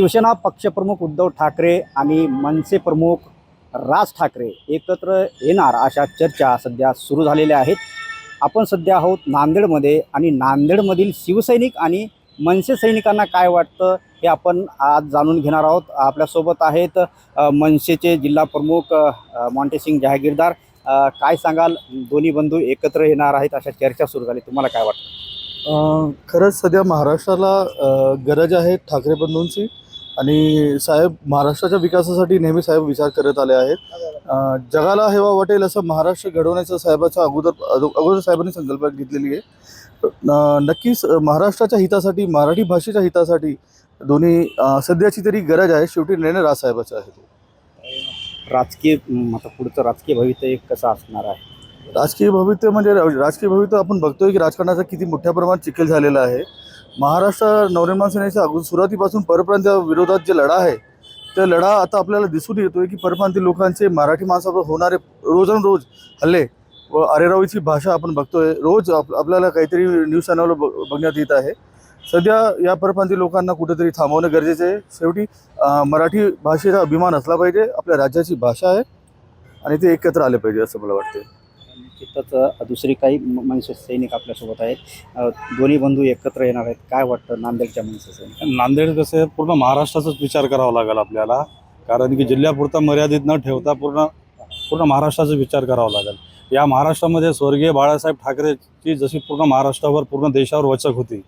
शिवसेना पक्षप्रमुख उद्धव ठाकरे आणि मनसे प्रमुख राज ठाकरे एकत्र येणार अशा चर्चा सध्या सुरू झालेल्या आहेत. आपण सध्या आहोत नांदेडमध्ये आणि नांदेडमधील शिवसैनिक आणि मनसे सैनिकांना काय वाटतं हे आपण आज जाणून घेणार आहोत. आपल्यासोबत आहेत मनसेचे जिल्हा प्रमुख मॉन्टेसिंग जहागीरदार. काय सांगाल? दोन्ही बंधू एकत्र येणार आहेत अशा चर्चा सुरू झाली. तुम्हाला काय वाटतं? खरंच सध्या महाराष्ट्राला गरज आहे ठाकरे बंधूंची. आणि साहेब महाराष्ट्राच्या विकासासाठी नेहमी साहेब विचार करत आले आहेत. जगाला हेवा वाटेल असं महाराष्ट्र घडवण्याचं साहेबाच्या अगोदर अगो- अगोदर साहेबांनी संकल्पना घेतलेली आहे. नक्कीच महाराष्ट्राच्या हितासाठी मराठी भाषेच्या हितासाठी दोन्ही सध्याची तरी गरज आहे. शेवटी निर्णय राजसाहेबाचा आहे तो. राजकीय आता पुढचं राजकीय भवितव्य कसं असणार आहे? राजकीय भविष्य म्हणजे राजकीय भविष्य आपण बघतोय की राजकारणाचा किती मोठ्या प्रमाणात चिखल झालेला आहे. महाराष्ट्र नवनिर्माण सेनेच्या अगोदर सुरुवातीपासून परप्रांतीय विरोधात जे लढा आहे त्या लढा आता आपल्याला दिसून येतोय की परप्रांतीय लोकांचे मराठी माणसावर होणारे रोज हल्ले व अरेरावीची भाषा आपण बघतोय. रोज आप आपल्याला काहीतरी न्यूज चॅनलवर ब बघण्यात येत आहे. सध्या या परप्रांतीय लोकांना कुठेतरी थांबवणं गरजेचं आहे. शेवटी मराठी भाषेचा अभिमान असला पाहिजे. आपल्या राज्याची भाषा आहे आणि ते एकत्र आले पाहिजे असं मला वाटतं निश्चितच दुसरी काही मनसे सैनिक आपल्यासोबत आहेत. दोन्ही बंधू एकत्र येणार आहेत. काय वाटतं नांदेडच्या मनसे सैनिक नांदेड कसं पूर्ण महाराष्ट्राचाच विचार करावा लागेल आपल्याला. कारण की जिल्ह्यापुरता मर्यादित न ठेवता पूर्ण पूर्ण महाराष्ट्राचा विचार करावा लागेल. या महाराष्ट्रामध्ये स्वर्गीय बाळासाहेब ठाकरेची जशी पूर्ण महाराष्ट्रावर पूर्ण देशावर वचक होती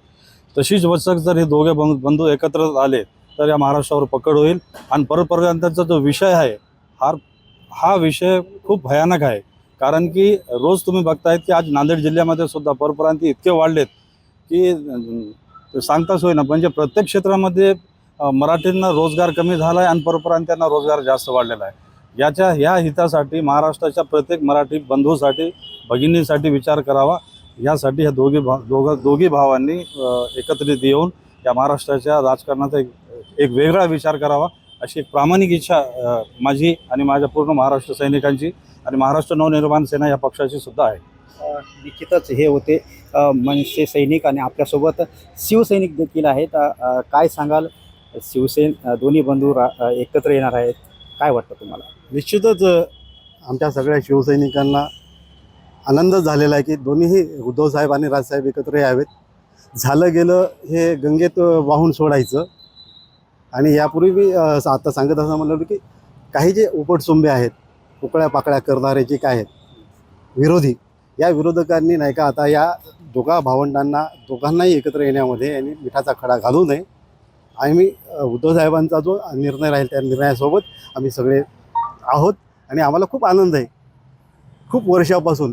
तशीच वचक जर हे दोघे बंधू एकत्र आले तर या महाराष्ट्रावर पकड होईल. आणि परपर्यंतचा जो विषय आहे हा हा विषय खूप भयानक आहे. कारण की रोज तुम्ही बघतायत की आज नांदेड जिल्ह्यामध्ये सुद्धा परप्रांती इतके वाढलेत की अं, सांगताच होईना. म्हणजे प्रत्येक क्षेत्रामध्ये मराठींना रोजगार कमी झाला आहे आणि परप्रांत्यांना रोजगार जास्त वाढलेला आहे. याच्या ह्या हितासाठी महाराष्ट्राच्या प्रत्येक मराठी बंधूसाठी भगिनीसाठी विचार करावा. यासाठी ह्या दोघी भा दोघं दोघी भावांनी एकत्रित येऊन या महाराष्ट्राच्या राजकारणाचा एक एक वेगळा विचार करावा अशी एक प्रामाणिक इच्छा माझी आणि माझ्या पूर्ण महाराष्ट्र सैनिकांची. आणि महाराष्ट्र नवनिर्माण सेना या पक्षाची सुद्धा आहे. निश्चितच हे होते. मनसे सैनिक आणि आपल्यासोबत शिवसैनिक देखील आहेत. काय सांगाल? शिवसेन दोन्ही बंधू रा एकत्र येणार आहेत. काय वाटतं तुम्हाला? निश्चितच आमच्या सगळ्या शिवसैनिकांना आनंद झालेला आहे की दोन्हीही उद्धवसाहेब आणि राजसाहेब एकत्र यावेत. झालं गेलं हे गंगेत वाहून सोडायचं. आणि यापूर्वी मी आता सांगत असं म्हणलं की काही जे उपटसुंबे आहेत उकळ्या पाकळ्या करणारे जे काय आहेत विरोधी या विरोधकांनी नाही का आता या दोघा भावंडांना दोघांनाही एकत्र येण्यामध्ये यांनी मिठाचा खडा घालू नये. आम्ही उद्धवसाहेबांचा जो निर्णय राहील त्या निर्णयासोबत आम्ही सगळे आहोत आणि आम्हाला खूप आनंद आहे. खूप वर्षापासून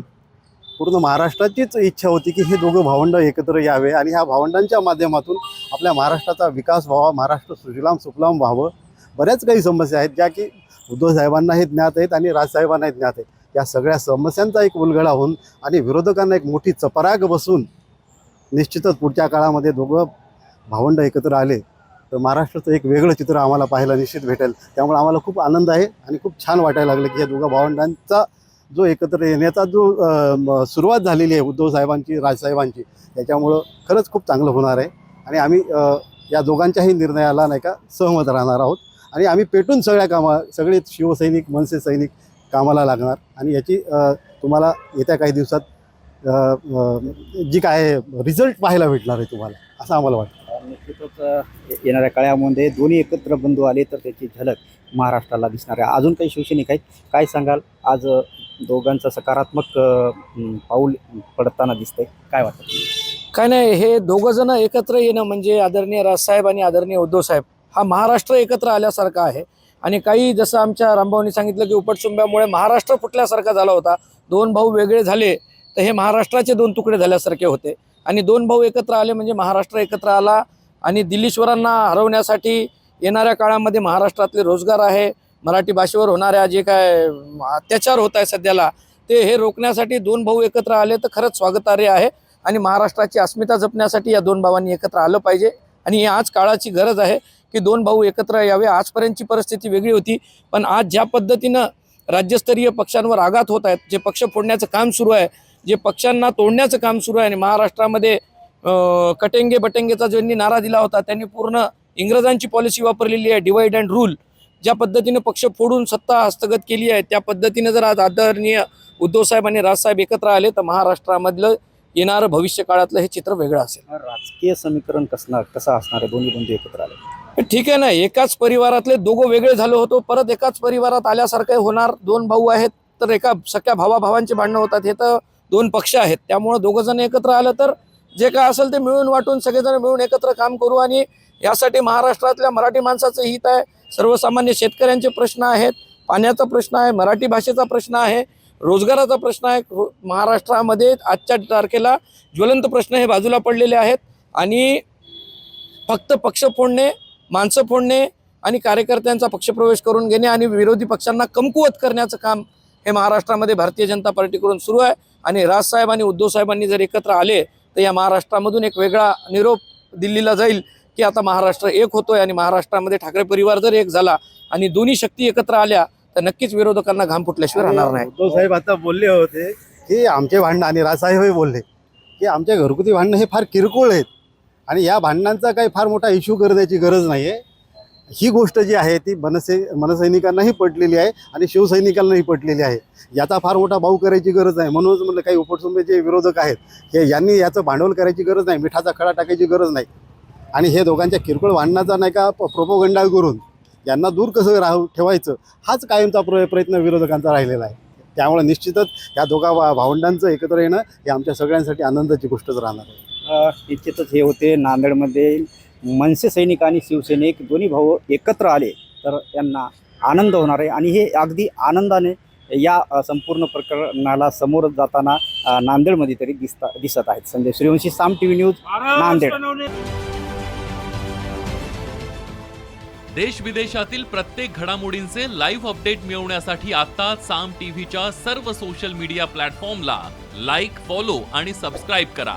पूर्ण महाराष्ट्राचीच इच्छा होती की हे दोघं भावंड एकत्र यावे आणि ह्या भावंडांच्या माध्यमातून आपल्या महाराष्ट्राचा विकास व्हावा महाराष्ट्र सुजलाम सुफलाम व्हावं. बऱ्याच काही समस्या आहेत ज्या की उद्धव साहेबांनाही ज्ञात आहेत आणि राजसाहेबांनाही ज्ञात आहेत. या सगळ्या समस्यांचा एक उलगडा होऊन आणि विरोधकांना एक मोठी चपराग बसून निश्चितच पुढच्या काळामध्ये दोघं भावंड एकत्र आले तर महाराष्ट्राचं एक वेगळं चित्र आम्हाला पाहायला निश्चित भेटेल. त्यामुळे आम्हाला खूप आनंद आहे आणि खूप छान वाटायला लागलं की या दोघा भावंडांचा जो एकत्र येण्याचा जो म, सुरुवात झालेली आहे उद्धव साहेबांची राजसाहेबांची त्याच्यामुळं खरंच खूप चांगलं होणार आहे. आणि आम्ही या दोघांच्याही निर्णयाला नाही का सहमत राहणार आहोत. आणि आम्ही पेटून सगळ्या कामा सगळे शिवसैनिक मनसे सैनिक कामाला लागणार. आणि याची तुम्हाला येत्या काही दिवसात जी काय रिझल्ट पाहायला भेटणार आहे तुम्हाला असं आम्हाला वाटतं. निश्चितच येणाऱ्या काळामध्ये दोन्ही एकत्र बंधू आले तर त्याची झलक महाराष्ट्राला दिसणार आहे. अजून काही शिवसैनिक आहेत काय सांगाल? आज दोघांचं सकारात्मक पाऊल पडताना दिसतंय. काय वाटतं? काय नाही हे दोघं जण एकत्र येणं म्हणजे आदरणीय राजसाहेब आणि आदरणीय उद्धव साहेब. हा महाराष्ट्र एकत्र आल्यासारखा आहे. आणि काही जसं आमच्या रामभाऊनी सांगितलं की उपटसुंब्यामुळे महाराष्ट्र फुटल्यासारखा झाला होता. दोन भाऊ वेगळे झाले तर हे महाराष्ट्राचे दोन तुकडे झाल्यासारखे होते. आणि दोन भाऊ एकत्र आले म्हणजे महाराष्ट्र एकत्र आला आणि दिल्लीश्वरांना हरवण्यासाठी येणाऱ्या काळामध्ये महाराष्ट्रातले रोजगार आहे. मराठी भाषेवर होणाऱ्या जे काय अत्याचार होत आहे सध्याला ते हे रोखण्यासाठी दोन भाऊ एकत्र आले तर खरंच स्वागतार्ह आहे. आणि महाराष्ट्राची अस्मिता जपण्यासाठी या दोन भावांनी एकत्र आलं पाहिजे. आणि ही आज काळाची गरज आहे. की दोन भाऊ एकत्र यावे. आजपर्यंतची परिस्थिती वेगळी होती. पण आज ज्या पद्धतीनं राज्यस्तरीय पक्षांवर आघात होत आहेत जे पक्ष फोडण्याचं काम सुरू आहे जे पक्षांना तोडण्याचं काम सुरू आहे आणि महाराष्ट्रामध्ये कटेंगे बटेंगेचा ज्यांनी नारा दिला होता त्यांनी पूर्ण इंग्रजांची पॉलिसी वापरलेली आहे डिवाइड अँड रूल ज्या पद्धतीनं पक्ष फोडून सत्ता हस्तगत केली आहे त्या पद्धतीने जर आज आदरणीय उद्धव साहेब आणि राजसाहेब एकत्र आले तर महाराष्ट्रामधलं येणारं भविष्य काळातलं हे चित्र वेगळं असेल. राजकीय समीकरण कसणार कसं असणार आहे? दोन्ही बंधू एकत्र आले. ठीक आहे ना एकाच परिवारातले दोघं वेगळे झालो होतो परत एकाच परिवारात आल्यासारखं होणार दोन भाऊ आहेत तर एका सख्या भावाभावांची भांडणं होतात हे तर दोन पक्ष आहेत. त्यामुळं दोघं जण एकत्र आलं तर जे काय असेल ते मिळून वाटून सगळेजण मिळून एकत्र काम करू आणि यासाठी महाराष्ट्रातल्या मराठी माणसाचं हित आहे. सर्वसामान्य शेतकऱ्यांचे प्रश्न आहेत पाण्याचा प्रश्न आहे मराठी भाषेचा प्रश्न आहे रोजगाराचा प्रश्न आहे. रो- महाराष्ट्रामध्ये आजच्या तारखेला ज्वलंत प्रश्न हे बाजूला पडलेले आहेत आणि फक्त पक्ष फोडणे माणसं फोडणे आणि कार्यकर्त्यांचा पक्षप्रवेश करून घेणे आणि विरोधी पक्षांना कमकुवत करण्याचं काम हे महाराष्ट्रामध्ये भारतीय जनता पार्टीकडून सुरू आहे. आणि राजसाहेब आणि उद्धव साहेबांनी जर एकत्र आले तर या महाराष्ट्रामधून एक वेगळा निरोप दिल्लीला जाईल की आता महाराष्ट्र एक होतोय आणि महाराष्ट्रामध्ये ठाकरे परिवार जर एक झाला आणि दोन्ही शक्ती एकत्र आल्या तर नक्कीच विरोधकांना घाम फुटल्याशिवाय राहणार नाही. उद्धव साहेब आता बोलले होते की आमचे भांडणं आणि राजसाहेबही बोलले की आमच्या घरगुती भांडणं हे फार किरकोळ आहेत. आणि या भांडणांचा काही फार मोठा इश्यू करण्याची गरज नाही आहे ही गोष्ट जी आहे ती मनसे मनसैनिकांनाही पटलेली आहे आणि शिवसैनिकांनाही पटलेली आहे. याचा फार मोठा भाऊ करायची गरज नाही. म्हणूनच म्हणलं काही उपटसुंबे जे विरोधक आहेत हे यांनी याचं भांडवल करायची गरज नाही. मिठाचा खडा टाकायची गरज नाही. आणि हे दोघांच्या किरकोळ भांडणाचा नाही का प्रोपोगंडा करून यांना दूर कसं राहू ठेवायचं हाच कायमचा प्र प्रयत्न विरोधकांचा राहिलेला आहे. त्यामुळे निश्चितच या दोघा भावंडांचं एकत्र येणं हे आमच्या सगळ्यांसाठी आनंदाची गोष्टच राहणार आहे. अ, निश्चितच हे होते. नांदेडमध्ये मनसे सैनिक आणि शिवसैनिक दोन्ही भाऊ एकत्र आले तर यांना आनंद होणार आहे. आणि हे अगदी आनंदाने या संपूर्ण प्रकरणाला समोर जाताना नांदेडमध्ये तरी दिसता दिसत आहेत. Sanjay Suryavanshi Saam T V news Nanded. देश विदेशातील प्रत्येक घडामोडींचे लाईव्ह अपडेट मिळवण्यासाठी आता साम टीव्हीच्या सर्व सोशल मीडिया प्लॅटफॉर्मला लाईक फॉलो आणि सबस्क्राईब करा.